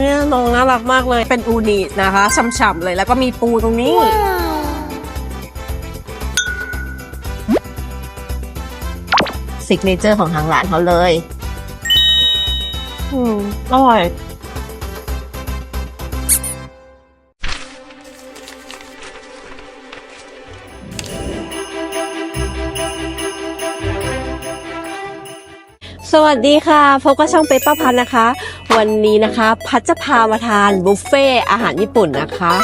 เนี่ยน้องน่ารักมากเลย เป็นอูนินะคะฉ่ำๆเลยแล้วก็มีปูตรงนี้ สิกเนเจอร์ของทางร้านเขาเลย อืมอร่อย สวัสดีค่ะ พบกับช่องเปเปอร์พันนะคะ วันนี้นะคะพัชจะพามาทานบุฟเฟ่อาหารญี่ปุ่นนะคะ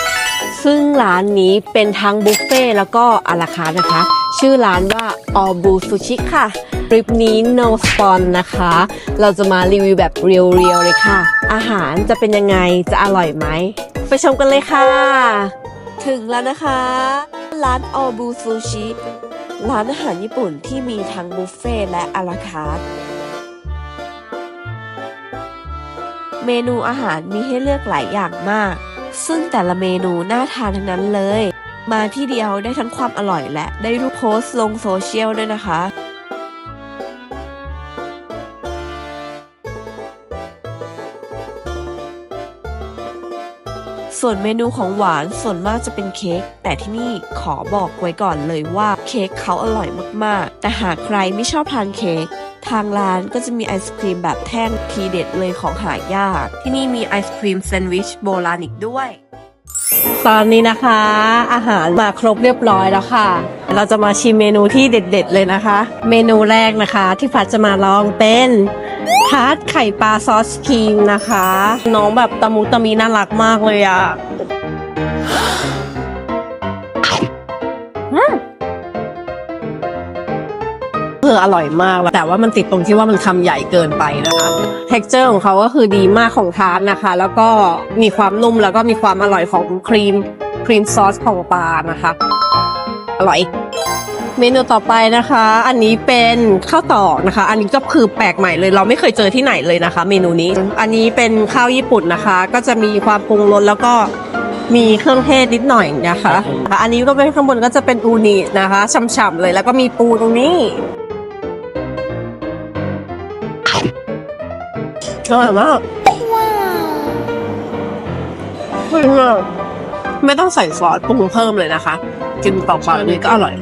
ซึ่งร้านนี้เป็นทั้งบุฟเฟ่แล้วก็อาราคาร์นะคะ ชื่อร้านว่าออบูซูชิค่ะคลิปนี้ no spon นะคะ เราจะมารีวิวแบบเรียวๆเลยค่ะ อาหารจะเป็นยังไงจะอร่อยไหม ไปชมกันเลยค่ะ ถึงแล้วนะคะ ร้านออบูซูชิร้านอาหารญี่ปุ่นที่มีทั้งบุฟเฟ่และอาราคาร์ เมนูอาหารมีให้เลือกหลายอย่างมาก ซึ่งแต่ละเมนูน่าทานทั้งนั้นเลย มาที่เดียวได้ทั้งความอร่อยและได้รูปโพสต์ลงโซเชียลด้วยนะคะส่วนเมนูของหวานส่วนมากจะเป็นเค้กแต่ที่นี่ขอบอกไว้ก่อนเลยว่าเค้กเขาอร่อยมากๆ แต่หากใครไม่ชอบทานเค้ก ทางร้านก็จะมีไอศครีมแบบแท่งทีเด็ดเลยของหายาก ที่นี่มีไอศครีมแซนด์วิชโบราณอีกด้วย ตอนนี้นะคะ อาหารมาครบเรียบร้อยแล้วค่ะ เราจะมาชิมเมนูที่เด็ด ๆ เลยนะคะ เมนูแรกนะคะที่พัดจะมาลองเป็นทาร์ตไข่ปลาซอสครีมนะคะ น้องแบบตะมุตะมีน่ารักมากเลยอะ อออร่อยมาก แต่ว่ามันติดตรงที่ว่ามันคำใหญ่เกินไปนะคะเท็กเจอร์ของเขาก็คือดีมากของทาร์ตนะคะ แล้วก็มีความนุ่มแล้วก็มีความอร่อยของครีมครีมซอสของปลานะคะ อร่อยเมนูต่อไปนะคะ อันนี้เป็นข้าวตอกนะคะ อันนี้ก็คือแปลกใหม่เลย เราไม่เคยเจอที่ไหนเลยนะคะ เมนูนี้ อันนี้เป็นข้าวญี่ปุ่นนะคะ ก็จะมีความปรุงรสแล้วก็มีเครื่องเทศนิดหน่อยนะคะ อันนี้ก็เป็นข้างบนก็จะเป็นอูนินะคะฉ่ำๆเลย แล้วก็มีปูตรงนี้ อร่อยมากเฮ้ยไม่ต้องใส่ซอสปรุงเพิ่มเลยนะคะ กินเปล่าๆนี่ก็อร่อย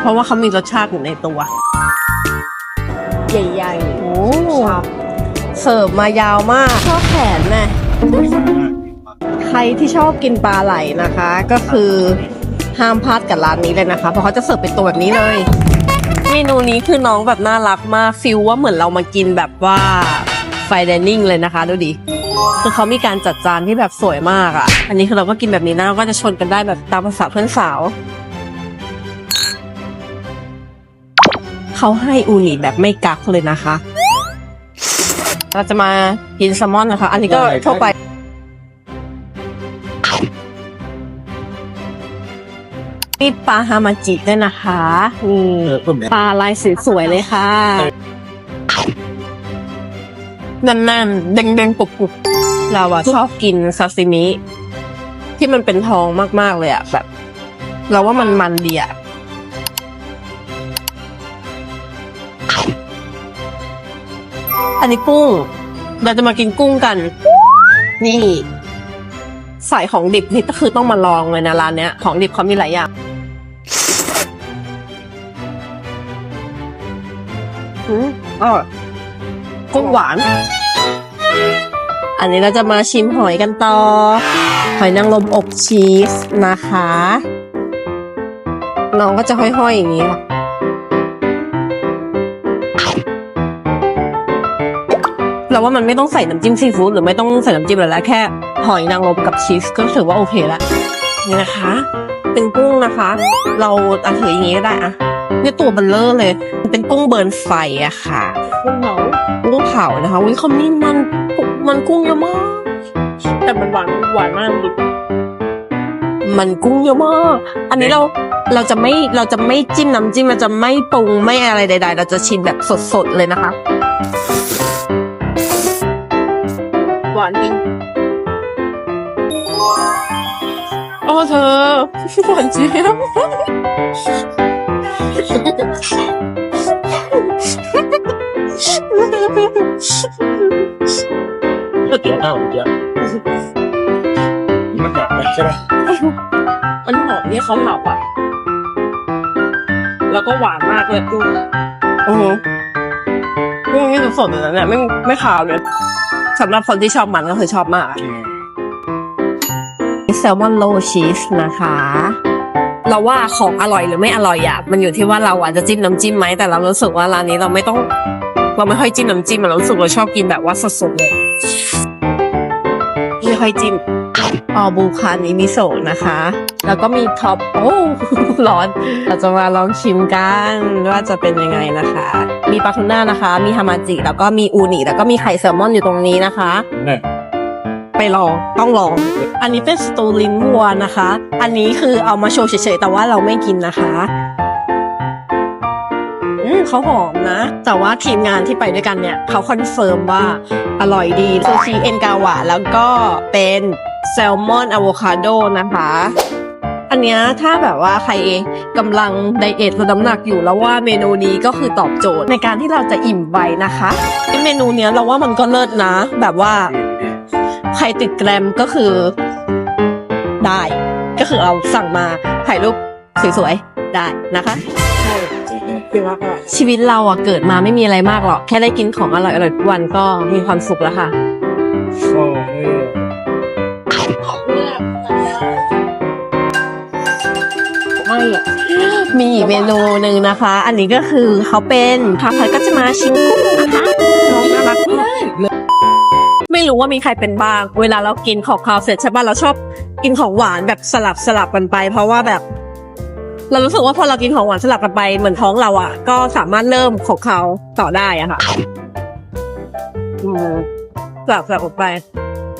เพราะว่าเขามีรสชาติอยู่ในตัว ใหญ่ๆโอ้เสิร์ฟมายาวมาก ชอบแขนแม่ใครที่ชอบกินปลาไหลนะคะ ก็คือห้ามพลาดกับร้านนี้เลยนะคะ เพราะเขาจะเสิร์ฟเป็นตัวแบบนี้เลย เมนูนี้คือน้องแบบน่ารักมากฟิลว่าเหมือนเรามากินแบบว่า ไฟเดนิ่งเลยนะคะดูดิคือเขามีการจัดจานที่แบบสวยมากอะ่ะ อันนี้คือเราก็กินแบบนี้นะเราก็จะชนกันได้แบบตามภาษาเพื่อนสาว เขาให้อูนิแบบไม่กักเลยนะคะ เราจะมากินแซลมอนนะคะ อันนี้ก็ทั่วไปมีปลาฮามาจิด้วยนะคะนี่ปลาลายสวยๆเลยค่ะ แน่นๆเด้งๆปุบๆเราอะชอบกินซาซิมิ ที่มันเป็นทองมากๆเลยอะแบบ เราว่ามันมันดีอะอันนี้กุ้ง เราจะมากินกุ้งกัน นี่ใส่ของดิบนี่ก็คือต้องมาลองเลยนะร้านเนี้ย ของดิบเขามีหลายอย่างอืมอร่อย กุ้งหวาน อันนี้เราจะมาชิมหอยกันต่อ หอยนางรมอบชีสนะคะ น้องก็จะห้อยๆอย่างนี้ค่ะเราว่ามันไม่ต้องใส่น้ำจิ้มซีฟู้ดหรือไม่ต้องใส่น้ำจิ้มอะไรแล้วแค่ หอยนางรมกับชีสก็ถือว่าโอเคแล้วนี่นะคะ เป็นกุ้งนะคะ เราอาถืออย่างนี้ก็ได้อะเนี่ยตัวเบลเลอร์เลย เป็นกุ้งเบิร์นไฟอะค่ะกุ้งเผา เผานะคะวิเขามีมันมันกุ้งเยอะมาก แต่มันหวานหวานมากดิมันกุ้งเยอะมาก อันนี้เราเราจะไม่เราจะไม่จิ้มน้ำจิ้มเราจะไม่ปรุงไม่อะไรใด ๆ เราจะชิมแบบสดๆเลยนะคะ หวานจริงโอ้เธอหวานเจี๊ยบ ก็เดี๋ยวข้าวเดี๋ยวมันหนักใช่ไหมมันอมที่เหมักแล้วก็หวานมากเลยดูโอ้โหเรื่องนี้สดๆเลยนะเนี่ยไม่ไม่ขาวเลยสำหรับคนที่ชอบมันก็คือชอบมากอะแซลมอนโลชีสนะคะ เราว่าของอร่อยหรือไม่อร่อยอะมันอยู่ที่ว่าเราอะจะจิ้มน้ำจิ้มไหมแต่เรารู้สึกว่าร้านนี้เราไม่ต้อง เราไม่ค่อยจิ้มน้ำจิ้มอะเรารู้สึกเราชอบกินแบบว่าสดๆเลยไม่ค่อยจิ้มออบูคานิมิโซะนะคะ แล้วก็มีท็อปโอ้ร้อนเราจะมาลองชิมกันว่าจะเป็นยังไงนะคะ มีปลาทูน่านะคะ มีฮามาจิ แล้วก็มีอูนิแล้วก็มีไข่แซลมอนอยู่ตรงนี้นะคะเนี่ยไปลองต้องลอง อันนี้เป็นสตูลินวัวนะคะ อันนี้คือเอามาโชว์เฉยๆแต่ว่าเราไม่กินนะคะอื มเขาหอมนะ แต่ว่าทีมงานที่ไปด้วยกันเนี่ย เขาคอนเฟิร์มว่าอร่อยดีซูชิเอ็นกาวะแล้วก็เป็นแซลมอนอะโวคาโดนะคะ อันเนี้ยถ้าแบบว่าใครกำลังไดเอทลดน้ำหนักอยู่แล้วว่าเมนูนี้ก็คือตอบโจทย์ในการที่เราจะอิ่มไวนะคะเมนูเนี้ยเราว่ามันก็เลิศนะ แบบว่า ใครติดแกรมก็คือได้ ก็คือเอาสั่งมาถ่ายรูปสวยๆได้นะคะ ใช่คือว่าก็ชีวิตเราอะเกิดมาไม่มีอะไรมากหรอก แค่ได้กินของอร่อยๆทุกวันก็มีความสุขแล้วค่ะ โอ้ยไม่อะมีอีกเมนูหนึ่งนะคะ อันนี้ก็คือเขาเป็นพาพัดก็จะมาชิมกุ้งนะคะน้องน่ารักมากไม่รู้ว่ามีใครเป็นบ้าง เวลาเรากินของคาวเสร็จใช่ป่ะเราชอบกินของหวานแบบสลับสลับกันไป เพราะว่าแบบ เรารู้สึกว่าพอเรากินของหวานสลับกันไปเหมือนท้องเราอะ ก็สามารถเริ่มของเขาต่อได้อะค่ะอืมสลับสลับออกไป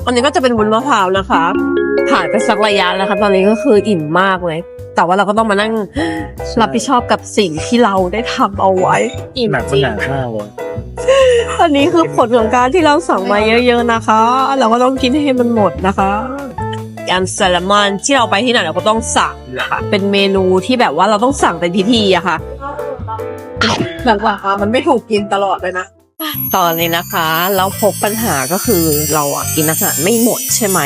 อันนี้ก็จะเป็นวุ้นมะพร้าวนะคะผ่านไปสักระยะแล้วค่ะตอนนี้ก็คืออิ่มมากเลย แต่ว่าเราก็ต้องมานั่งรับผิดชอบกับสิ่งที่เราได้ทำเอาไว้ อิ่มหนักจมันริงหนักมากเลยอันนี้คือผลของการที่เราสั่งมาเยอะ ๆนะคะ เราก็ต้องกินให้มันหมดนะคะ การแซลมอนที่เราไปที่ไหนเราก็ต้องสั่งนะคะเป็นเมนูที่แบบว่าเราต้องสั่งเป็นพิธีอะค่ะแบบว่ามันไม่ถูกกินตลอดเลยนะ ตอนนี้นะคะเราพบปัญหาก็คือเราอะกินอาหารไม่หมดใช่ไหม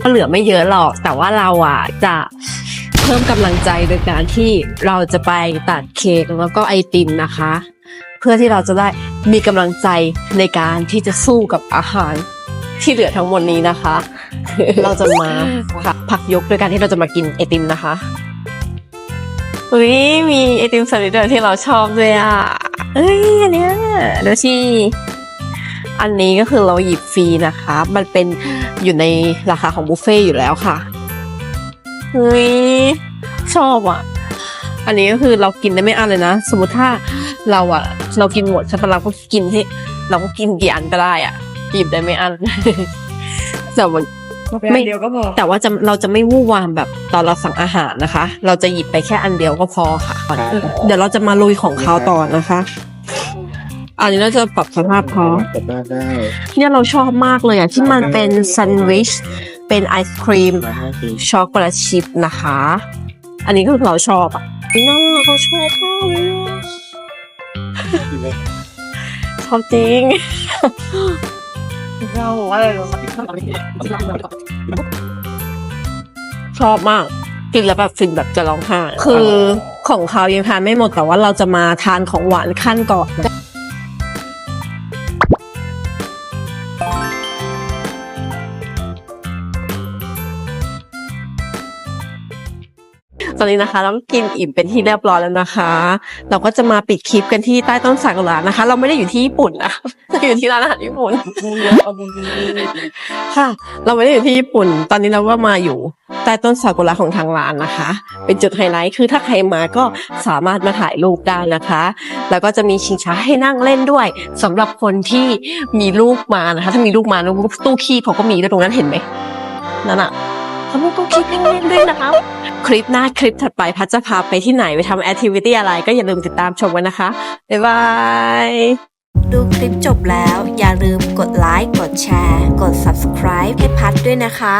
ก็เหลือไม่เยอะหรอก แต่ว่าเราอะจะเพิ่มกำลังใจโดยการที่เราจะไปตัดเค้กแล้วก็ไอติมนะคะ เพื่อที่เราจะได้มีกำลังใจในการที่จะสู้กับอาหารที่เหลือทั้งหมดนี้นะคะ เราจะมาพักพักยกโดยการที่เราจะมากินไอติมนะคะอุ้ยมีไอติมสลิดเดอร์ที่เราชอบด้วยอะเอ้ยอันเนี้ยเดี๋ยวที่อันนี้ก็คือเราหยิบฟรีนะคะ มันเป็นอยู่ในราคาของบุฟเฟ่ต์อยู่แล้วค่ะเฮ้ยชอบอะ อันนี้ก็คือเรากินได้ไม่อั้นเลยนะ สมมติถ้าเราอะ เรากินหมดใช่ปะเราก็กินที่เราก็กินกี่อันก็ได้อะหยิบได้ไม่อั้นแต่ ไม่เดียวก็พอ แต่ว่าจะเราจะไม่วู่วามแบบตอนเราสั่งอาหารนะคะ เราจะหยิบไปแค่อันเดียวก็พอค่ะ เดี๋ยวเราจะมาลุยของเขาต่อนะคะอันนี้เราจะปรับสภาพเขากลับบ้านได้เนี่ยเราชอบมากเลยอะที่มันเป็นแซนด์วิชเป็นไอศครีมมาห้าปีช็อกโกแลตชิพนะคะ อันนี้ก็คือเราชอบอะน่าเขาชอบมากเลยอะชอบจริง เราอะไรรู้ไหมชอบมาก กินแล้วแบบฟินแบบจะร้องไห้คือของเขายังทานไม่หมดแต่ว่าเราจะมาทานของหวานขั้นก่อน อนนี้นะคะเราก็กินอิ่มเป็นที่เรียบร้อยแล้วนะคะ เราก็จะมาปิดคลิปกันที่ใต้ต้นซากุระนะคะ เราไม่ได้อยู่ที่ญี่ปุ่นนะเราอยู่ที่ร้านอาหารญี่ปุ่นค่ะ เราไม่ได้อยู่ที่ญี่ปุ่น ตอนนี้เราก็มาอยู่ใต้ต้นซากุระของทางร้านนะคะ เป็นจุดไฮไลท์คือถ้าใครมาก็สามารถมาถ่ายรูปได้นะคะ แล้วก็จะมีชิงช้าให้นั่งเล่นด้วยสำหรับคนที่มีลูกมานะคะ ถ้ามีลูกมาตู้ขี้เขาก็มีด้วยตรงนั้นเห็นไหมนั่นอะ เขามีตู้ขี้ให้เล่นด้วยนะคะคลิปหน้าคลิปถัดไปพัชจะพาไปที่ไหนไปทำแอคทิวิตี้อะไรก็อย่าลืมติดตามชมกันนะคะ บ๊ายบาย ดูคลิปจบแล้วอย่าลืมกดไลค์กดแชร์ กด subscribe ให้พัดด้วยนะคะ